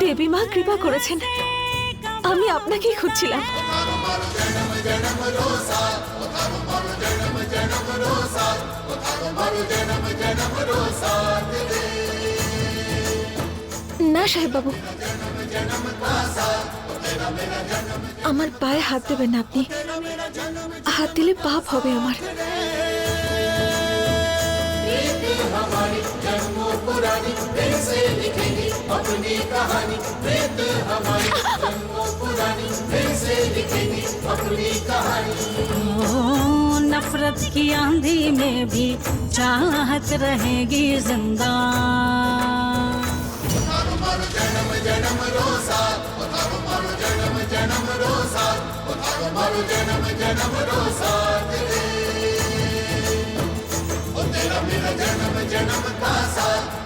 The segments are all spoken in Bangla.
দেবী মা কৃপা করেছেন। আমি আপনাকেই খুঁজছিলাম। না সাহেব বাবু আমার পায়ে হাত দেবেন না আপনি। হাত দিলে পাপ হবে আমার। फिर से अपनी कहानी प्रेत हमारी पुरानी फिर से अपनी कहानी। नफरत की आंधी में भी चाहत रहेगी ज़िंदा। जन्म जन्म रोसा जन्म जन्म रोसा जन्म जन्म रोसा जन्म जन्म का साथ।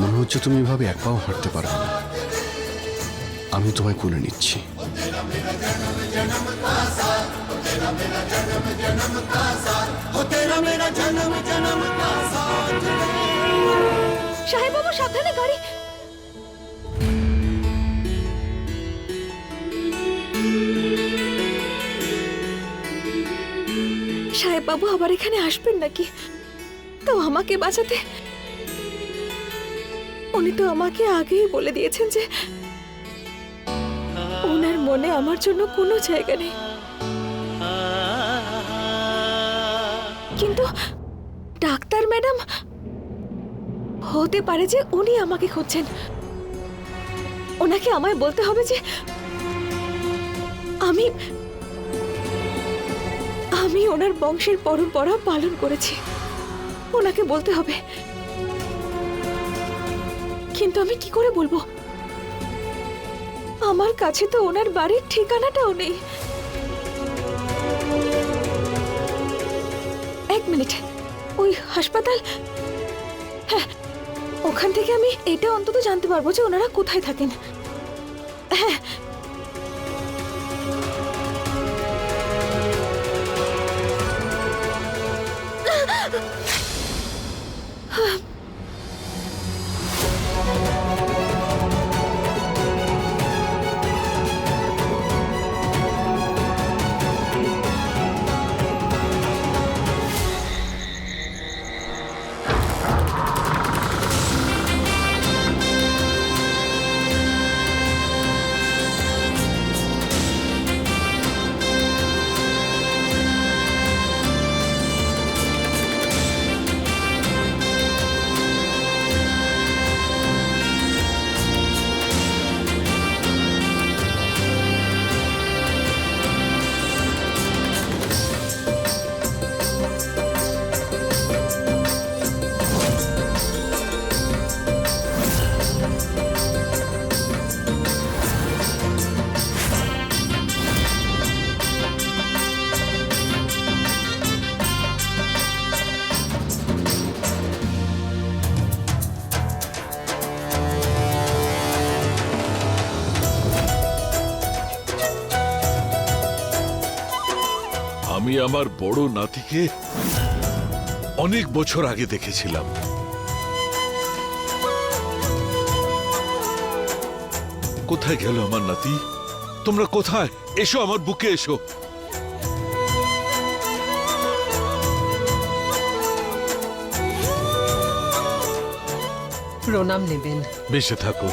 মনে হচ্ছে তুমি এভাবে এক পাও হাঁটতে পারবে না। আমি তোমায় কোলে নিচ্ছি। সাহেব বাবু, সাবধানে গাড়ি। সাহেব বাবু, আবার এখানে আসবেন নাকি? তো আমাকে বাঁচাতে। উনি তো আমাকে আগেই বলে দিয়েছেন যে ওনার মনে আমার জন্য কোনো জায়গা নেই। কিন্তু ডাক্তার ম্যাডাম, হতে পারে যে উনি আমাকে খুঁজছেন। ওনাকে আমায় বলতে হবে যে আমি আমি ওনার বংশের পরম্পরা পালন করেছি। ওনাকে বলতে হবে কিন্তু আমি কি করে বলব? আমার কাছে তো ওনার বাড়ির ঠিকানাটাও নেই। এক মিনিট। ওই হাসপাতাল? হ্যাঁ ওখান থেকে আমি এটা অন্তত জানতে পারব যে ওনারা কোথায় থাকেন। হ্যাঁ। আমি আমার বড় নাতিকে অনেক বছর আগে দেখেছিলাম। কোথায় গেল আমার নাতি? তোমরা কোথায়? এসো আমার বুকে এসো। প্রণাম নেবেন। বেঁচে থাকো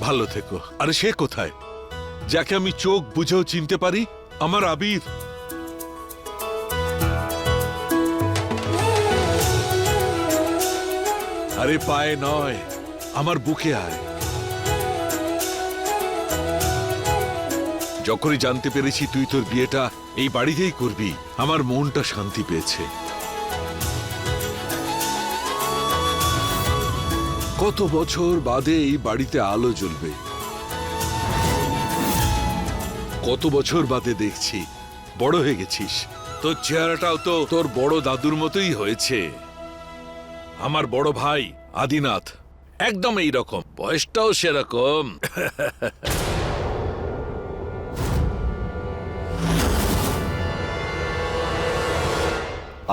ভালো থেকো। আরে সে কোথায়? যাকে আমি চোখ বুঝেও চিনতে পারি আমার আবির। আরে পায়ে নয়, আমার বুকে আয়। যখনই জানতে পেরেছি তুই তোর বিয়েটা এই বাড়িতেই করবি, আমার মনটা শান্তি পেয়েছে। কত বছর বাদে এই বাড়িতে আলো জ্বলবে? কত বছর বাদে দেখছি, বড় হয়ে গেছিস। তোর চেহারাটাও তো তোর বড় দাদুর মতোই হয়েছে। আমার বড় ভাই আদিনাথ। একদম এই রকম বয়সটাও সেরকম।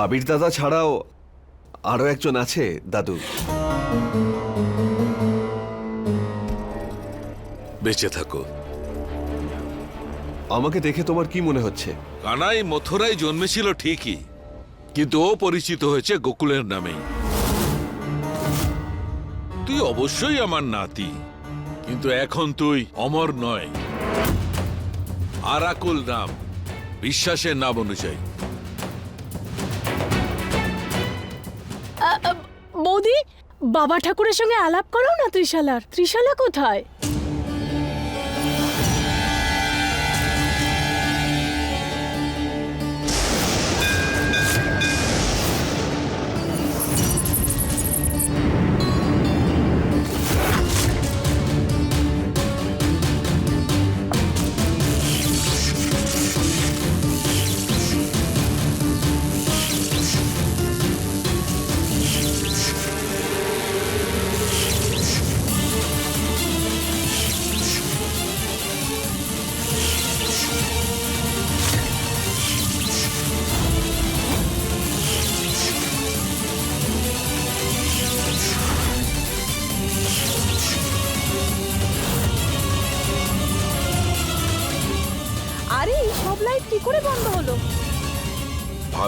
আবির দাদা ছাড়াও আরও একজন আছে দাদু। বেঁচে থাকো। আমাকে দেখে তোমার কি মনে হচ্ছে? কানাই মথুরায় জন্মেছিল ঠিকই কিন্তু ও পরিচিত হয়েছে গোকুলের নামেই। তুই অবশ্যই আমার নাতি। কিন্তু এখন তুই অমর নয়। আরাকুল নাম, বিশ্বাসের নাম অনুযায়ী। বৌদি, বাবা ঠাকুরের সঙ্গে আলাপ করো না ত্রিশালার? ত্রিশালা কোথায়?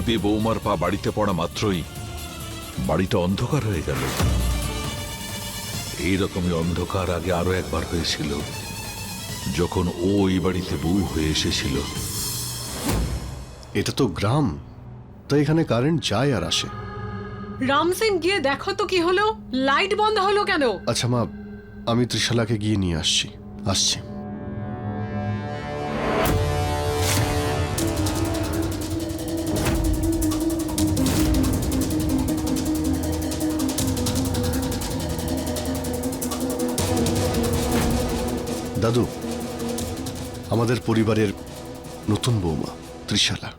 ভাবি বৌমার পা বাড়িতে পড়া মাত্রই বাড়িটা অন্ধকার হয়ে গেল। এইরকমই অন্ধকার আগে আরও একবার হয়েছিল। যখন ও এই বাড়িতে বউ হয়ে এসেছিল। এটা তো গ্রাম তাই এখানে কারেন্ট যায় আর আসে। রাম সিং গিয়ে দেখো তো কি হলো। লাইট বন্ধ হলো কেন? আচ্ছা মা আমি ত্রিশালাকে গিয়ে নিয়ে আসছি। আসছি। দাদু, আমাদের পরিবারের নতুন বৌমা, ত্রিশালা।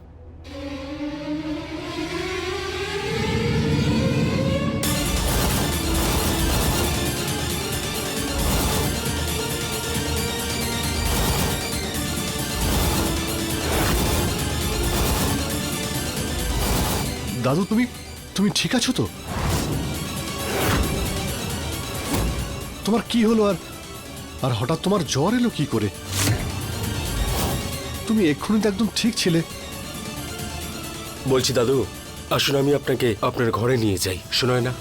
দাদু, তুমি তুমি ঠিক আছো তো? তোমার কি হলো আর আর হঠাৎ তোমার জ্বর এলো কি করে? তুমি এক্ষুনি তো একদম ঠিক ছিলে। বলছি দাদু আসুন আমি আপনাকে আপনার ঘরে নিয়ে যাই শোনায় না?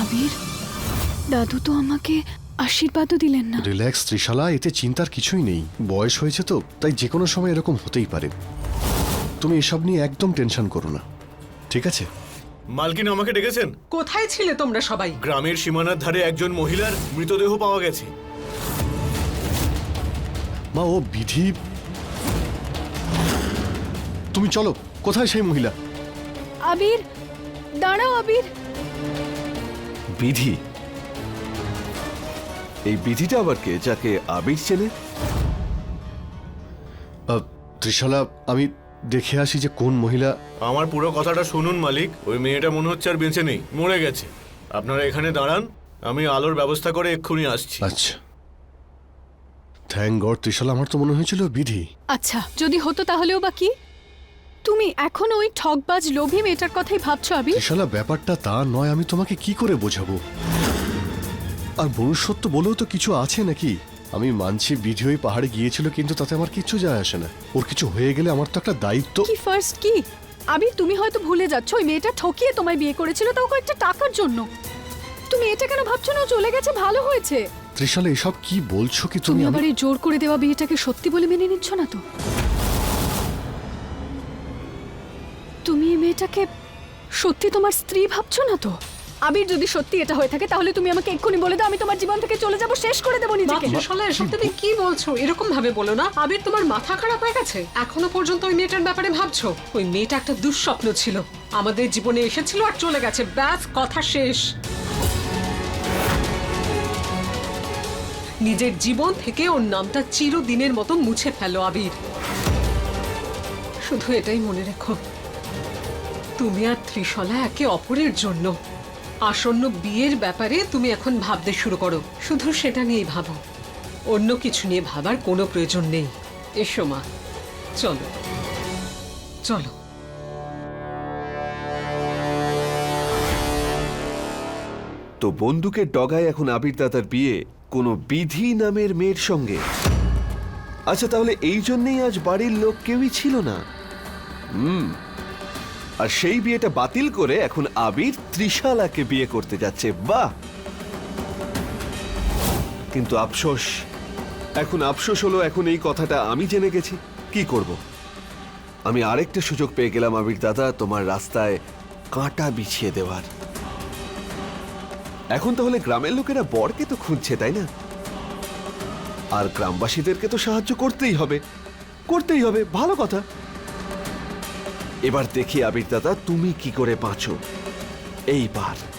আবির দাদু তো আমাকে আশীর্বাদও দিলেন না। রিল্যাক্স ত্রিশালা এতে চিন্তার কিছুই নেই। বয়স হয়েছে তো তাই যে কোনো সময় এরকম হতেই পারে। তুমি এসব নিয়ে একদম টেনশন করো না। ঠিক আছে? মালকিন আমাকে ডেকেছেন? কোথায় ছিলে তোমরা সবাই? গ্রামের সীমানার ধারে একজন মহিলার মৃতদেহ পাওয়া গেছে। মা ও বিধি? তুমি চলো কোথায় সেই মহিলা? আবির দাঁড়াও আবির। বিধি? এই বিধিটা আবার কে যাকে আবির চেনে? আহ, ত্রিশালা আমি দেখে আসি যে কোন মহিলা। আমার পুরো কথাটা শুনুন মালিক। ওই মেয়েটা মনে হচ্ছে আর বেঁচে নেই মরে গেছে। আপনারা এখানে দাঁড়ান আমি আলোর ব্যবস্থা করে এক্ষুনি আসছি। আচ্ছা। থ্যাংক গড ত্রিশালা আমার তো মনে হয়েছিল বিধি। আচ্ছা যদি হতো তাহলেও বা কি? তুমি এখনও ওই ঠকবাজ লোভী মেয়েটার কথাই ভাবছ আবি ত্রিশালা ব্যাপারটা তা নয় আমি তোমাকে কি করে বোঝাবো? আর মনুষ্যত্ব বলেও তো কিছু আছে নাকি? আমি মানছি বিধি ওই পাহাড়ে গিয়েছিল কিন্তু তাতে আমার কিচ্ছু যায় আসে না। ওর কিছু হয়ে গেলে আমার তো একটা দায়িত্ব। কি ফার্স্ট কি? আবির তুমি হয়তো ভুলে যাচ্ছ ওই মেয়েটা ঠকিয়ে তোমায় বিয়ে করেছিল তাও কয়েকটা টাকার জন্য। তুমি এটা কেন ভাবছ না ও চলে গেছে ভালো হয়েছে? ত্রিশালা এসব কি বলছো কি তুমি তুমি আবার এই জোর করে দেওয়া বিয়েটাকে সত্যি বলে মেনে নিচ্ছ না তো? তুমি এই মেয়েটাকে সত্যি তোমার স্ত্রী ভাবছ না তো? আবির যদি সত্যি এটা হয়ে থাকে, তাহলে তুমি আমাকে এক্ষুনি বলে দাও, আমি তোমার জীবন থেকে চলে যাব, শেষ করে দেবো নিজেকে। মাতৃশালা এসব তুমি কি বলছো? এরকম ভাবে বলো না। আবির, তোমার মাথা খারাপ হয়ে গেছে? এখনও পর্যন্ত ওই মেয়েটার ব্যাপারে ভাবছ? ওই মেয়েটা একটা দুঃস্বপ্ন ছিল। আমাদের জীবনে এসেছিল আর চলে গেছে। ব্যাস, কথা শেষ। নিজের জীবন থেকে ওর নামটা চিরদিনের মতো মুছে ফেলো, আবির। শুধু এটাই মনে রেখো। তুমি আর ত্রিশলা একে অপরের জন্য আসন্ন বিয়ের ব্যাপারে তুমি এখন ভাবতে শুরু করো। শুধু সেটা নিয়েই ভাবো। অন্য কিছু নিয়ে ভাবার কোনো প্রয়োজন নেই। এসো মা। চলো। চলো। তো বন্দুকের ডগায় এখন আবির দাদার বিয়ে কোনো বিধি নামের মেয়ের সঙ্গে? আচ্ছা তাহলে এই জন্যেই আজ বাড়ির লোক কেউই ছিল না। হুম আর সেই বিয়েটা বাতিল করে এখন আবির ত্রিশালাকে বিয়ে করতে যাচ্ছে। বাহ! কিন্তু আফসোস, এখন আফসোস হলো এখন এই কথাটা আমি জেনে গেছি। কি করব? আমি আরেকটা সুযোগ পেয়ে গেলাম আবির দাদা, তোমার রাস্তায় কাঁটা বিছিয়ে দেওয়ার। এখন তাহলে গ্রামের লোকেরা বরকে তো খুঁজছে, তাই না? আর গ্রামবাসীদেরকে তো সাহায্য করতেই হবে। করতেই হবে, ভালো কথা। এবার দেখি আবির দাদা তুমি কি করে বাঁচো। এইবার।